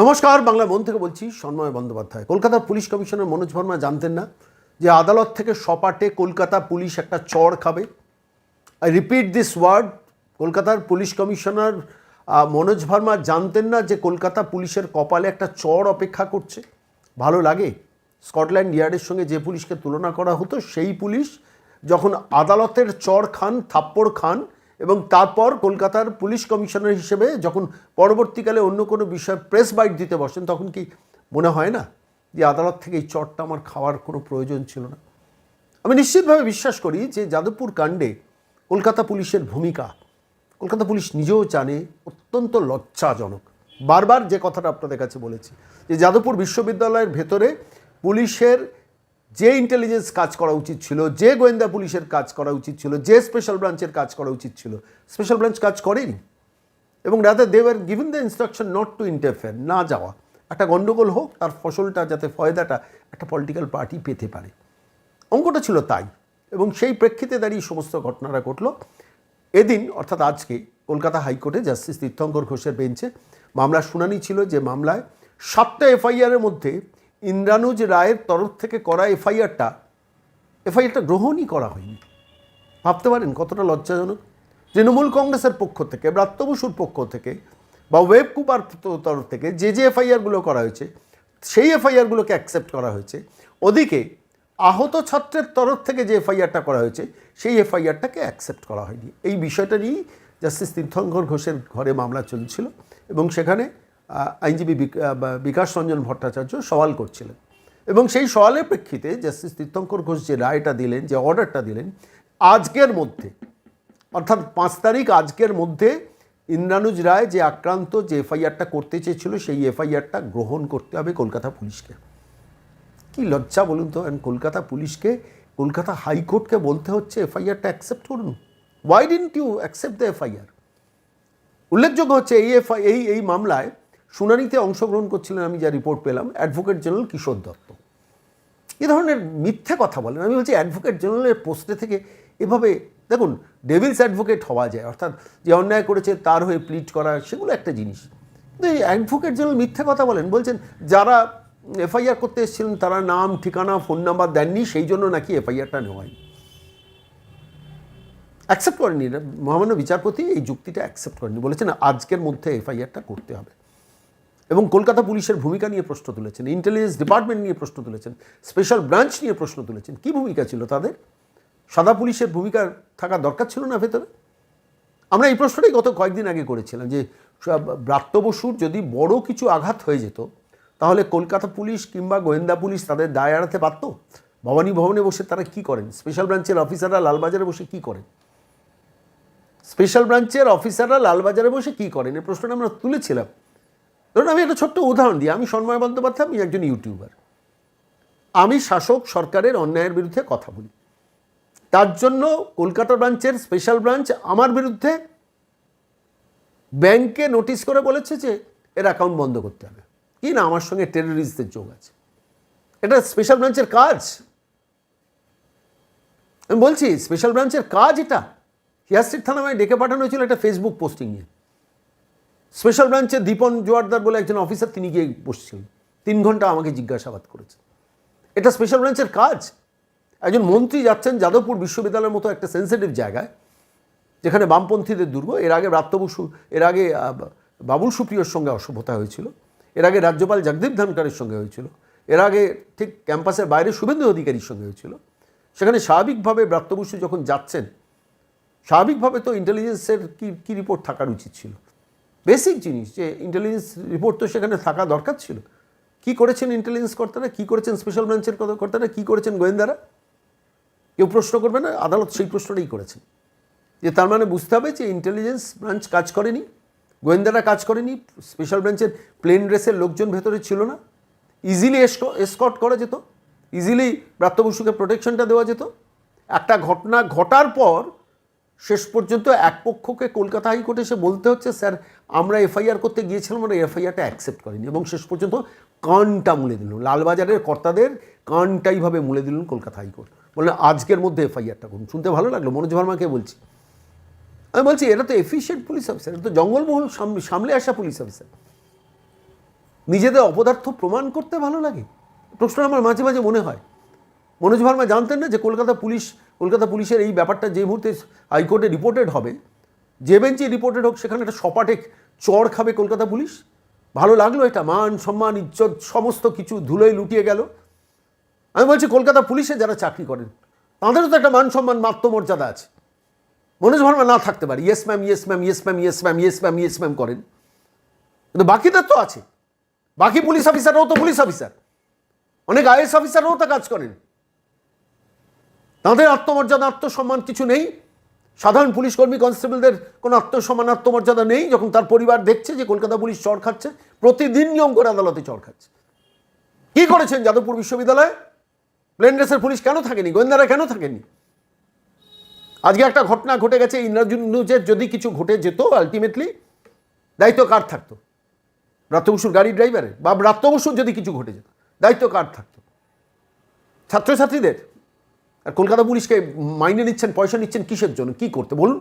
নমস্কার, বাংলা মন থেকে বলছি সন্ময় বন্দ্যোপাধ্যায়। কলকাতার পুলিশ কমিশনার মনোজ ভার্মা জানতেন না যে আদালত থেকে সপাটে কলকাতা পুলিশ একটা চড় খাবে। আই রিপিট দিস ওয়ার্ড কলকাতার পুলিশ কমিশনার মনোজ ভার্মা জানতেন না যে কলকাতা পুলিশের কপালে একটা চর অপেক্ষা করছে। ভালো লাগে, স্কটল্যান্ড ইয়ার্ডের সঙ্গে যে পুলিশকে তুলনা করা হতো, সেই পুলিশ যখন আদালতের চর খান, থাপ্পড় খান এবং তারপর কলকাতার পুলিশ কমিশনার হিসেবে যখন পরবর্তীকালে অন্য কোনো বিষয়ে প্রেস বাইট দিতে বসেন, তখন কি মনে হয় না যে আদালত থেকে এই চটটা আমার খাওয়ার কোনো প্রয়োজন ছিল না? আমি নিশ্চিতভাবে বিশ্বাস করি যে যাদবপুর কাণ্ডে কলকাতা পুলিশের ভূমিকা, কলকাতা পুলিশ নিজেও জানে অত্যন্ত লজ্জাজনক। বারবার যে কথাটা আপনাদের কাছে বলেছি যে যাদবপুর বিশ্ববিদ্যালয়ের ভেতরে পুলিশের যে ইন্টেলিজেন্স কাজ করা উচিত ছিল, যে গোয়েন্দা পুলিশের কাজ করা উচিত ছিল, যে স্পেশাল ব্রাঞ্চের কাজ করা উচিত ছিল স্পেশাল ব্রাঞ্চ কাজ করেনি। এবং rather they were given the instruction not to interfere না যাওয়া। একটা গণ্ডগোল হোক, তার ফসলটা যাতে ফয়দাটা একটা পলিটিক্যাল পার্টি পেতে পারে। অঙ্কটা ছিল তাই। এবং সেই প্রেক্ষিতে দাঁড়িয়ে সমস্ত ঘটনাটা ঘটল। এদিন, অর্থাৎ আজকে, কলকাতা হাইকোর্টে জাস্টিস তীর্থঙ্কর ঘোষের বেঞ্চে মামলার শুনানি ছিল যে মামলায় সাতটা এফআইআরের মধ্যে ইন্দ্রানুজ রায়ের তরফ থেকে করা এফআইআরটা এফআইআরটা গ্রহণই করা হয়নি। ভাবতে পারেন কতটা লজ্জাজনক। তৃণমূল কংগ্রেসের পক্ষ থেকে, ব্রাত্য বসুর পক্ষ থেকে বা ওয়েব কুপার তরফ থেকে যে যে এফআইআরগুলো করা হয়েছে, সেই এফআইআরগুলোকে অ্যাকসেপ্ট করা হয়েছে। ওদিকে আহত ছাত্রের তরফ থেকে যে এফআইআরটা করা হয়েছে, সেই এফআইআরটাকে অ্যাকসেপ্ট করা হয়নি। এই বিষয়টা নিয়েই জাস্টিস তীর্থঙ্কর ঘোষের ঘরে মামলা চলছিল এবং সেখানে আইনজীবী বিক- বিকাশ রঞ্জন ভট্টাচার্য সওয়াল করছিলেন। এবং সেই সওয়ালের প্রেক্ষিতে জাস্টিস তীর্থঙ্কর ঘোষ যে রায়টা দিলেন, যে অর্ডারটা দিলেন, আজকের মধ্যে, অর্থাৎ পাঁচ তারিখ আজকের মধ্যে ইন্দ্রানুজ রায় যে আক্রান্ত, যে এফআইআরটা করতে চেয়েছিল, সেই এফআইআরটা গ্রহণ করতে হবে কলকাতা পুলিশকে। কি লজ্জা বলুন তো, and কলকাতা পুলিশকে, কলকাতা হাইকোর্টকে বলতে হচ্ছে এফআইআরটা অ্যাকসেপ্ট করুন। Why didn't you accept the FIR উল্লেখযোগ্য হচ্ছে এই এফআই এই এই মামলায় শুনানিতে অংশগ্রহণ করছিলেন আমি যা রিপোর্ট পেলাম অ্যাডভোকেট জেনারেল কিশোর দত্ত। এ ধরনের মিথ্যে কথা বলেন। আমি বলছি অ্যাডভোকেট জেনারেলের পোস্টে থেকে এভাবে, দেখুন ডেভিলস অ্যাডভোকেট হওয়া যায়, অর্থাৎ যে অন্যায় করেছে তার হয়ে প্লিট করা, সেগুলো একটা জিনিস। কিন্তু এই অ্যাডভোকেট জেনারেল মিথ্যে কথা বলেন, বলছেন যারা এফআইআর করতে এসেছিলেন, তারা নাম, ঠিকানা ফোন নাম্বার দেননি, সেই জন্য নাকি এফআইআরটা নেওয়া হয়নি অ্যাকসেপ্ট করেনি মহামান্য বিচারপতি এই যুক্তিটা অ্যাকসেপ্ট করেনি বলেছেন, আজকের মধ্যে এফআইআরটা করতে হবে। এবং কলকাতা পুলিশের ভূমিকা নিয়ে প্রশ্ন তুলেছেন ইন্টেলিজেন্স ডিপার্টমেন্ট নিয়ে প্রশ্ন তুলেছেন স্পেশাল ব্রাঞ্চ নিয়ে প্রশ্ন তুলেছেন। কি ভূমিকা ছিল তাদের? সাদা পুলিশের ভূমিকা থাকা দরকার ছিল না ভেতরে? আমরা এই প্রশ্নটাই গত কয়েকদিন আগে করেছিলাম যে ব্রাত্য বসুর যদি বড় কিছু আঘাত হয়ে যেত, তাহলে কলকাতা পুলিশ কিংবা গোয়েন্দা পুলিশ তাদের দায় এড়াতে পারত? ভবানী ভবনে বসে তারা কি করেন? স্পেশাল ব্রাঞ্চের অফিসাররা লালবাজারে বসে কি করেন? স্পেশাল ব্রাঞ্চের অফিসাররা লালবাজারে বসে কি করেন? এই প্রশ্নটা আমরা তুলেছিলাম। ধরুন আমি একটা ছোট্ট উদাহরণ দিই। আমি সন্ময় বন্দ্যোপাধ্যায়, আমি একজন ইউটিউবার। আমি শাসক সরকারের অন্যায়ের বিরুদ্ধে কথা বলি। তার জন্য কলকাতা ব্রাঞ্চের স্পেশাল ব্রাঞ্চ আমার বিরুদ্ধে ব্যাংকে নোটিশ করে বলেছে যে এর অ্যাকাউন্ট বন্ধ করতে হবে। কি না? আমার সঙ্গে টেররিস্টদের যোগ আছে। এটা স্পেশাল ব্রাঞ্চের কাজ। আমি বলছি স্পেশাল ব্রাঞ্চের কাজ এটা। হিয়াস্ট্রিট থানা আমায় ডেকে পাঠানো হয়েছিল একটা ফেসবুক পোস্টিং নিয়ে স্পেশাল ব্রাঞ্চের দীপন জোয়ারদার বলে একজন অফিসার তিনি গিয়ে বসছিলেন। তিন ঘণ্টা আমাকে জিজ্ঞাসাবাদ করেছে এটা স্পেশাল ব্রাঞ্চের কাজ। একজন মন্ত্রী যাচ্ছেন যাদবপুর বিশ্ববিদ্যালয়ের মতো একটা সেন্সিটিভ জায়গায়, যেখানে বামপন্থীদের দুর্গ। এর আগে ব্রাত্য বসু, এর আগে বাবুল সুপ্রিয়র সঙ্গে অসভ্যতা হয়েছিল। এর আগে রাজ্যপাল জগদীপ ধনকরের সঙ্গে হয়েছিল। এর আগে ঠিক ক্যাম্পাসের বাইরে শুভেন্দু অধিকারীর সঙ্গে হয়েছিল। সেখানে স্বাভাবিকভাবে ব্রাত্য বসু যখন যাচ্ছেন, স্বাভাবিকভাবে তো ইন্টেলিজেন্সের কী কী রিপোর্ট থাকার উচিত ছিল? বেসিক জিনিস যে ইন্টেলিজেন্স রিপোর্ট তো সেখানে থাকা দরকার ছিল। কি করেছেন ইন্টেলিজেন্স কর্তারা? কি করেছেন স্পেশাল ব্রাঞ্চের কর্তারা? কি করেছেন গোয়েন্দারা? কেউ প্রশ্ন করবে না, আদালত সেই প্রশ্নটাই করেছেন। যে তার মানে বুঝতে হবে যে ইন্টেলিজেন্স ব্রাঞ্চ কাজ করেনি, গোয়েন্দারা কাজ করেনি স্পেশাল ব্রাঞ্চের প্লেন ড্রেসের লোকজন ভেতরে ছিল না। ইজিলি এসকট করা যেত ইজিলি প্রাপ্ত বসুকে প্রোটেকশনটা দেওয়া যেত। একটা ঘটনা ঘটার পর শেষ পর্যন্ত এক পক্ষকে কলকাতা হাইকোর্টে এসে বলতে হচ্ছে, স্যার, আমরা এফআইআর করতে গিয়েছিলাম আমরা এফআইআরটা অ্যাকসেপ্ট করিনি। এবং শেষ পর্যন্ত কানটা মুলে দিল লালবাজারের কর্তাদের কানটাইভাবে মুলে দিলেন কলকাতা হাইকোর্ট। বললেন, আজকের মধ্যে এফআইআরটা করুন। শুনতে ভালো লাগল। মনোজ ভার্মাকে বলছি? আমি বলছি এটা তো এফিশিয়েন্ট পুলিশ অফিসার এটা তো জঙ্গলমহল সাম- সামলে আসা পুলিশ অফিসার নিজেদের অপদার্থ প্রমাণ করতে ভালো লাগে? প্রশ্ন আমার মাঝে মাঝে মনে হয়। মনোজ ভার্মা, জানতেন না যে কলকাতা পুলিশ কলকাতা পুলিশের এই ব্যাপারটা যে মুহূর্তে হাইকোর্টে রিপোর্টেড হবে, যে বেঞ্চে রিপোর্টেড হোক, সেখানে একটা সপাটে চড় খাবে কলকাতা পুলিশ। ভালো লাগল এটা, মান সম্মান, ইজ্জত, সমস্ত কিছু ধুলোয় লুটিয়ে গেল। আমি বলছি, কলকাতা পুলিশে যারা চাকরি করেন, তাদেরও তো একটা মান সম্মান আত্মমর্যাদা আছে। মনোজ ভার্মা না থাকতে পারে yes ma'am yes ma'am yes ma'am yes ma'am yes ma'am yes ma'am করেন। কিন্তু বাকিদের তো আছে। বাকি পুলিশ অফিসাররাও তো পুলিশ অফিসার অনেক আইএস অফিসাররাও তো কাজ করেন। তাদের আত্মমর্যাদা, আত্মসম্মান কিছু নেই। সাধারণ পুলিশ কর্মী, কনস্টেবলদের কোনো আত্মসম্মান, আত্মমর্যাদা নেই। যখন তার পরিবার দেখছে যে কলকাতা পুলিশ চর খাচ্ছে, প্রতিদিন নিয়ম করে আদালতে চর খাচ্ছে। কি করেছেন যাদবপুর বিশ্ববিদ্যালয়ে? প্লেন পুলিশ কেন থাকেনি? গোয়েন্দারা কেন থাকেনি? আজকে একটা ঘটনা ঘটে গেছে ইন্দ্রাজুন্নুজের যদি কিছু ঘটে যেত আলটিমেটলি দায়িত্ব কার থাকতো? ব্রাত্য বসুর গাড়ি ড্রাইভারের বা ব্রাত্য বসুর যদি কিছু ঘটে যেত, দায়িত্ব কার থাকতো? ছাত্রছাত্রীদের? আর কলকাতা পুলিশকে মাইনে নিচ্ছেন, পয়সা নিচ্ছেন কিসের জন্য? কি করতে? বলুন।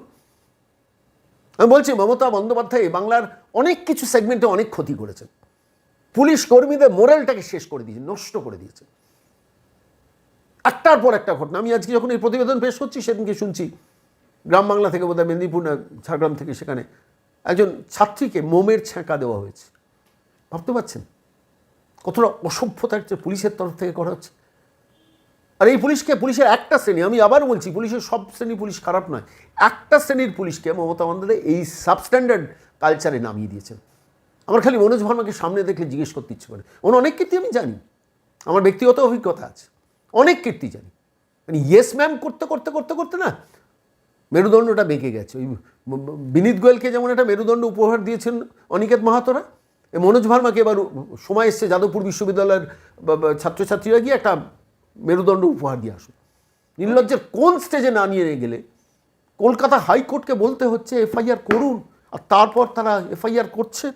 আমি বলছি, মমতা বন্দ্যোপাধ্যায় বাংলার অনেক কিছু সেগমেন্টে অনেক ক্ষতি করেছেন। পুলিশ কর্মীদের মোরালটাকে শেষ করে দিয়েছেন নষ্ট করে দিয়েছেন একটার পর একটা ঘটনা। আমি আজকে যখন এই প্রতিবেদন পেশ করছি, সেদিনকে শুনছি, গ্রাম বাংলা থেকে বোধহয় মেদিনীপুর না, ঝাড়গ্রাম থেকে সেখানে একজন ছাত্রীকে মোমের ছ্যাঁকা দেওয়া হয়েছে। ভাবতে পারছেন? কতটা অসভ্যতার যে পুলিশের তরফ থেকে করা হচ্ছে? আর এই পুলিশকে, পুলিশের একটা শ্রেণি, আমি আবার বলছি, পুলিশের সব শ্রেণি পুলিশ খারাপ নয়। একটা শ্রেণির পুলিশকে মমতা বন্দ্যোপাধ্যায় এই সাবস্ট্যান্ডার্ড কালচারে নামিয়ে দিয়েছেন। আমার খালি মনোজ ভার্মাকে সামনে দেখলে জিজ্ঞেস করতে ইচ্ছে করে। ওর অনেক কীর্তি আমি জানি। আমার ব্যক্তিগত অভিজ্ঞতা আছে। অনেক কীর্তি জানি। মানে ইয়েস ম্যাম করতে করতে করতে করতে না মেরুদণ্ডটা বেঁকে গেছে। ওই বিনীত গোয়েলকে যেমন একটা মেরুদণ্ড উপহার দিয়েছেন অনিকেত মাহাতোরা মনোজ ভার্মাকে এবার সময় এসছে যাদবপুর বিশ্ববিদ্যালয়ের ছাত্রছাত্রীরা গিয়ে একটা মেরুদণ্ড উপহার দিয়ে আসুন নির্লজ্জের কোন স্টেজে না নিয়ে গেলে কলকাতা হাইকোর্টকে বলতে হচ্ছে, এফআইআর করুন। আর তারপর তারা এফআইআর করছে।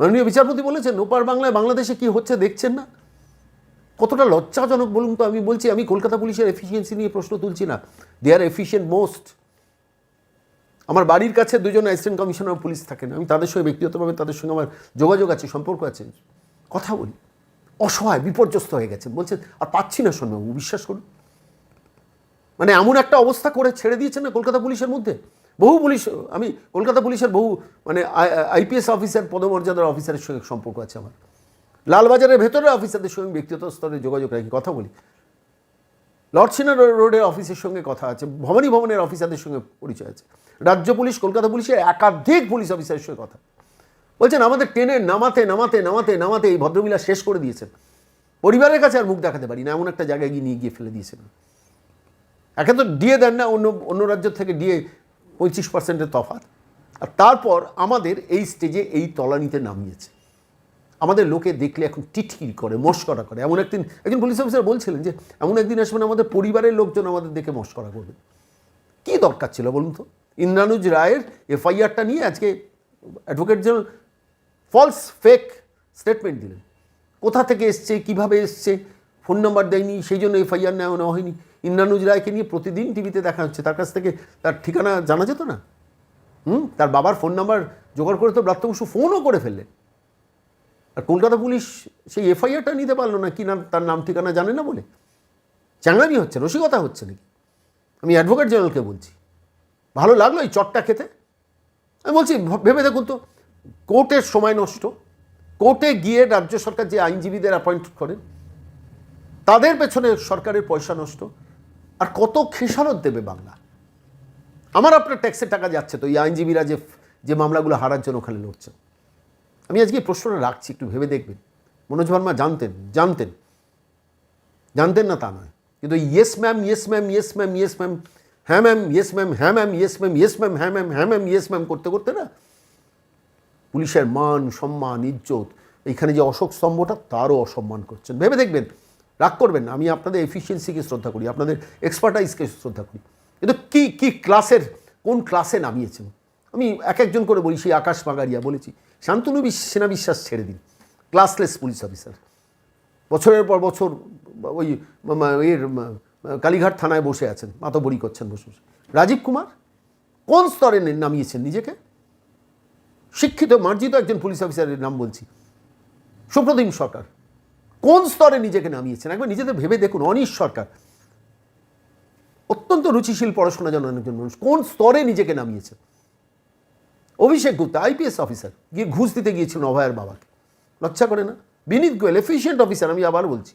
মাননীয় বিচারপতি বলেছেন, ওপার বাংলায় বাংলাদেশে কি হচ্ছে দেখছেন না? কতটা লজ্জাজনক বলুন তো, আমি বলছি, আমি কলকাতা পুলিশের এফিসিয়েন্সি নিয়ে প্রশ্ন তুলছি না। দে আর এফিসিয়েন্ট মোস্ট আমার বাড়ির কাছে দুজন অ্যাসিস্ট্যান্ট কমিশনার পুলিশ থাকেন। আমি তাদের সঙ্গে ব্যক্তিগতভাবে তাদের সঙ্গে আমার যোগাযোগ আছে, সম্পর্ক আছে। কথা বলি। অসহায়, বিপর্যস্ত হয়ে গেছে। বলছেন, আর পাচ্ছি না সন্ন্যবাবু বিশ্বাস করুন। মানে এমন একটা অবস্থা করে ছেড়ে দিয়েছে না কলকাতা পুলিশের মধ্যে? বহু পুলিশ, আমি কলকাতা পুলিশের বহু মানে আইপিএস অফিসার, পদমর্যাদার অফিসারের সঙ্গে সম্পর্ক আছে আমার। লালবাজারের ভেতরে অফিসারদের সঙ্গে ব্যক্তিগত স্তরে যোগাযোগ রাখি, কথা বলি। লর্ড সিনার রোডের অফিসের সঙ্গে কথা আছে, ভবানী ভবনের অফিসারদের সঙ্গে পরিচয় আছে। রাজ্য পুলিশ, কলকাতা পুলিশের একাধিক পুলিশ অফিসারের সঙ্গে কথা। বলছেন, আমাদের ট্রেনে নামাতে নামাতে নামাতে নামাতে এই ভদ্রমিলা শেষ করে দিয়েছেন। পরিবারের কাছে আর মুখ দেখাতে পারি না, এমন একটা জায়গায় গিয়ে নিয়ে গিয়ে ফেলে দিয়েছেন। একে তো ডিএ দেন না, অন্য অন্য রাজ্য থেকে ডিএ পঁয়ত্রিশ পার্সেন্টের তফাত আর তারপর আমাদের এই স্টেজে এই তলানিতে নামিয়েছে। আমাদের লোকে দেখলে এখন টিটকিরি করে, মস্করা করে। এমন একদিন, একজন পুলিশ অফিসার বলছিলেন যে, এমন একদিন আসবেন, আমাদের পরিবারের লোকজন আমাদের দেখে মস্করা করবে। কী দরকার ছিল বলুন তো? ইন্দ্রানুজ রায়ের এফআইআরটা নিয়ে আজকে advocate general false fake statement দিলেন। কোথা থেকে এসছে, কীভাবে এসছে ফোন নাম্বার দেয়নি, সেই জন্য এফআইআর নেওয়া নেওয়া হয়নি। ইন্দ্রানুজ রায়কে নিয়ে প্রতিদিন টিভিতে দেখা হচ্ছে। তার কাছ থেকে তার ঠিকানা জানা যেত না? হুম? তার বাবার ফোন নাম্বার জোগাড় করে তো ব্রাত্য বসু ফোনও করে ফেললেন। আর কলকাতা পুলিশ সেই এফআইআরটা নিতে পারল না, কি না, তার নাম ঠিকানা জানে না বলে? চাঙামি হচ্ছে, রসিকতা হচ্ছে নাকি? আমি অ্যাডভোকেট জেনারেলকে বলছি। ভালো লাগল এই চটটা খেতে? আমি বলছি, ভেবে দেখুন তো। কোর্টের সময় নষ্ট, কোর্টে গিয়ে রাজ্য সরকার যে আইনজীবীদের অ্যাপয়েন্ট করেন, তাদের পেছনে সরকারের পয়সা নষ্ট, আর কত খেসারত দেবে বাংলা? আমার আপনার ট্যাক্সের টাকা যাচ্ছে তো, এই আইনজীবীরা যে যে মামলাগুলো হারার জন্য ওখানে লড়ছে। আমি আজকে প্রশ্নটা রাখছি, একটু ভেবে দেখবেন। মনোজ ভার্মা জানতেন জানতেন। জানতেন না তা নয়। কিন্তু yes ma'am yes ma'am yes ma'am yes ma'am হ্যাঁ ম্যাম ইয়েস ম্যাম হ্যাঁ ma'am yes ma'am yes ma'am হ্যাঁ ম্যাম হ্যাঁ ম্যাম ইয়েস ম্যাম করতে করতে না পুলিশের মান, সম্মান, ইজ্জত, এইখানে যে অশোক স্তম্ভটা, তারও অসম্মান করছেন। ভেবে দেখবেন, রাগ করবেন আমি আপনাদের এফিসিয়েন্সিকে শ্রদ্ধা করি, আপনাদের এক্সপার্টাইজকে শ্রদ্ধা করি। কিন্তু কি কি ক্লাসের কোন ক্লাসে নামিয়েছেন? আমি এক একজন করে বলি, সেই আকাশ মাগারিয়া বলেছি, শান্তনু সেনা বিশ্বাস ছেড়ে দিন ক্লাসলেস পুলিশ অফিসার বছরের পর বছর, ওই এর কালীঘাট থানায় বসে আছেন মাতবরি করছেন বসে বসে। রাজীব কুমার, কোন স্তরে নামিয়েছেন নিজেকে? শিক্ষিত, মার্জিত একজন পুলিশ অফিসারের নাম বলছি। সুপ্রতিম সরকার, কোন স্তরে নিজেকে নামিয়েছেন? একবার নিজেদের ভেবে দেখুন, অনিশ সরকার। অত্যন্ত রুচিশীল পড়াশোনা জানান একজন মানুষ, কোন স্তরে নিজেকে নামিয়েছে Abhishek Gupta I P S officer গিয়ে ঘুষ দিতে গিয়েছিলেন অভয়ের বাবাকে। লজ্জা করে না? বিনীত গোয়েল এফিসিয়েন্ট অফিসার আমি আবার বলছি।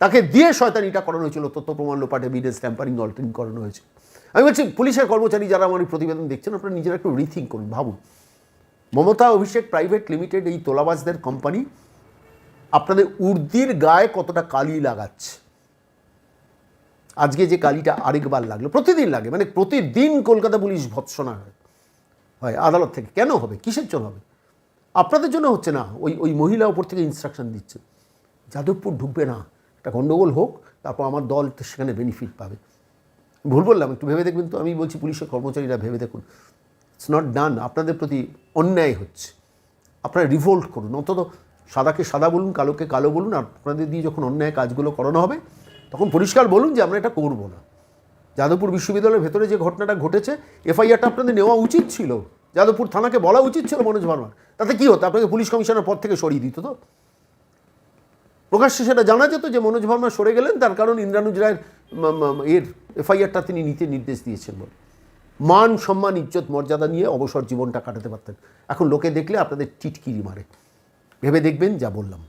তাকে দিয়ে শয়তানিটা করানো হয়েছিল, তথ্য প্রমাণ লোপাটে বিডেস ট্যাম্পারিং অল্টারিং করানো হয়েছে আমি বলছি, পুলিশের কর্মচারী যারা আমার প্রতিবেদন দেখছেন, আপনারা নিজেরা একটু রিথিং করুন, ভাবুন। মমতা অভিষেক প্রাইভেট লিমিটেড, এই তোলাবাজদের কোম্পানি আপনাদের উর্দির গায়ে কতটা কালি লাগাচ্ছে? আজকে যে কালিটা আরেকবার লাগল, প্রতিদিন লাগে মানে প্রতিদিন কলকাতা পুলিশ ভৎসনা হয় আদালত থেকে। কেন হবে? কিসের জন্য হবে? আপনাদের জন্য হচ্ছে না, ওই ওই মহিলা ওপর থেকে ইনস্ট্রাকশন দিচ্ছে। যাদবপুর ঢুকবে না, একটা গণ্ডগোল হোক, তারপর আমার দল সেখানে বেনিফিট পাবে। ভুল বললাম, একটু ভেবে দেখবেন তো, আমি বলছি পুলিশের কর্মচারীরা ভেবে দেখুন। ইটস নট ডান আপনাদের প্রতি অন্যায় হচ্ছে। আপনারা রিভোল্ট করুন। অন্তত সাদাকে সাদা বলুন, কালোকে কালো বলুন আপনাদের দিয়ে যখন অন্যায় কাজগুলো করানো হবে, তখন পরিষ্কার বলুন যে আমরা এটা করব না। যাদবপুর বিশ্ববিদ্যালয়ের ভেতরে যে ঘটনাটা ঘটেছে, এফআইআরটা আপনাদের নেওয়া উচিত ছিল। যাদবপুর থানাকে বলা উচিত ছিল মনোজ ভার্মার তাতে কী হতো? আপনাকে পুলিশ কমিশনার পদ থেকে সরিয়ে দিত তো? প্রকাশ্যে সেটা জানা যেত যে মনোজ ভার্মা সরে গেলেন, তার কারণ ইন্দ্রানুজ রায়ের এর এফআইআরটা তিনি নিতে নির্দেশ দিয়েছেন বলে। মান, সম্মান, ইজ্জত, মর্যাদা নিয়ে অবসর জীবনটা কাটাতে পারতেন। এখন লোকে দেখলে আপনাদের টিটকিরি মারে। ভেবে দেখবেন যা বললাম।